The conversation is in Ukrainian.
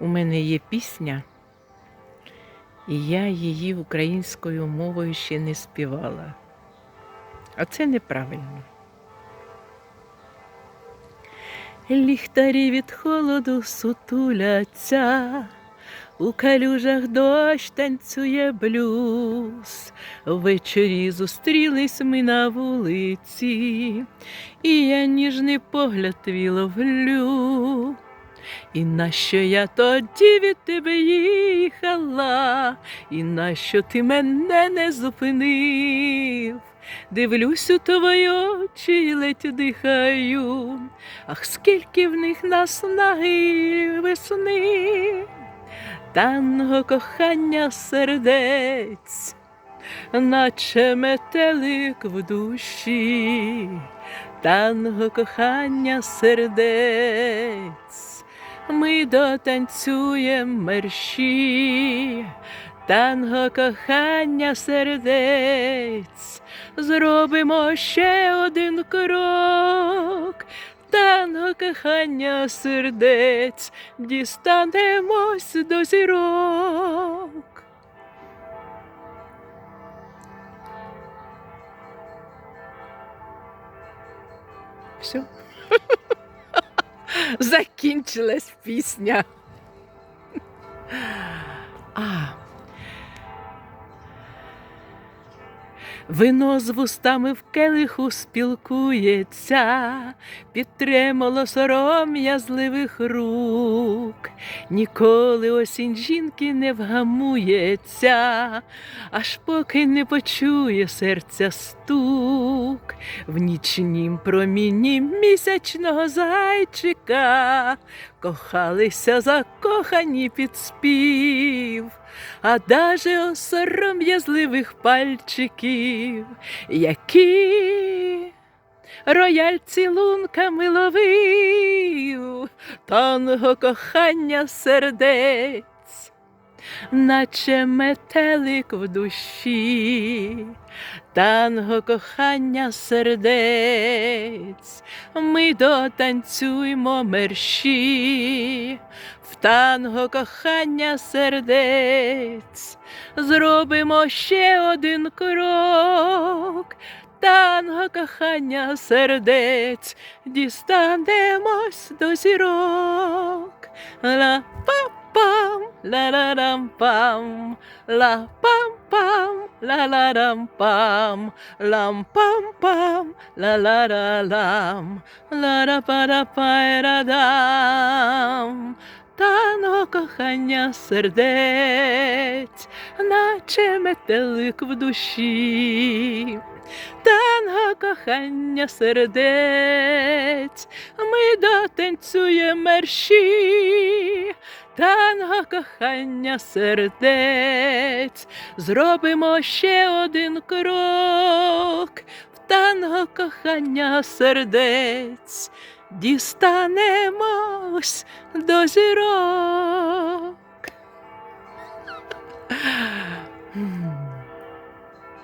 У мене є пісня, і я її українською мовою ще не співала. А це неправильно. Ліхтарі від холоду сутуляться, у калюжах дощ танцює блюз. Ввечері зустрілись ми на вулиці, і я ніжний погляд твій ловлю. І нащо я тоді від тебе їхала, і нащо ти мене не зупинив? Дивлюсь у твої очі й ледь дихаю, ах, скільки в них наснаги весни, танго кохання сердець, наче метелик в душі, танго кохання сердець, ми дотанцюєм мерщі, танго кохання сердець, зробимо ще один крок. Танго кохання сердець, дістанемось до зірок. Все. Закінчилась пісня. А. Вино з вустами в келиху спілкується, підтримало сором'язливих рук. Ніколи осінь жінки не вгамується, аж поки не почує серця стук. В нічнім промінні місячного зайчика кохалися закохані під спів, а даже осором'язливих пальчиків, які рояль цілунками ловив, танго кохання сердець наче метелик в душі, танго кохання сердець, ми дотанцюймо мерщі, в танго кохання сердець, зробимо ще один крок. Танго кохання сердець, дістанемось до зірок. Ла-па-пам, ла-ла-рам-пам, ла-пам-пам, ла-ла-рам-пам, лам-пам-пам, ла-ла-ла-лам, ла-ра-па-ра-па-ра-дам. Танго кохання сердець, наче метелик в душі. Танго кохання сердець, ми дотанцюємо мерщі. Танго кохання сердець, зробимо ще один крок. В танго кохання сердець, дістанемось до зірок.